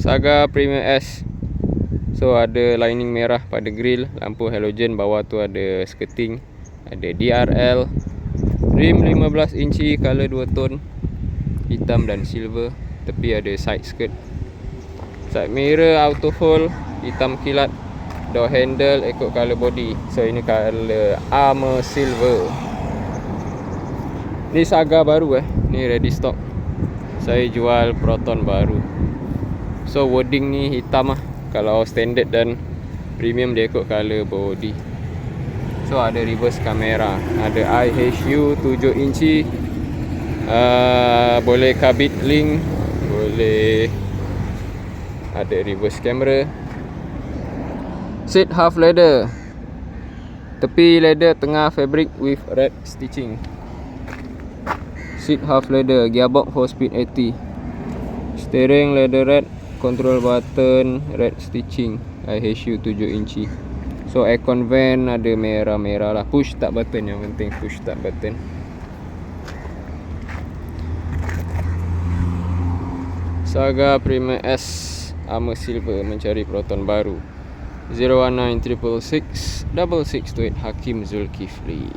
Saga Premium S. So ada lining merah pada grill Lampu halogen bawah tu ada skirting Ada DRL Rim 15 inci color 2 tone Hitam dan silver Tepi ada side skirt. Side mirror auto hold Hitam kilat Door handle ikut color body. So ini color armor silver. Ni Saga baru eh Ni ready stock. Saya jual Proton baru So wording ni hitam lah. Kalau standard dan premium dia ikut color body. So ada reverse kamera. Ada IHU 7 inci. Uh, Boleh kabit link. Boleh Ada reverse camera. Seat half leather. Tepi leather tengah fabric with red stitching. Seat half leather Gearbox 4 speed 80 Steering leather red Control button red stitching. IHU 7 inci. So aircon vent ada merah-merah lah. Push start button yang penting Push start button. Saga Premium S Armor Silver mencari proton baru. 019 666 6628 Hakim Zulkifli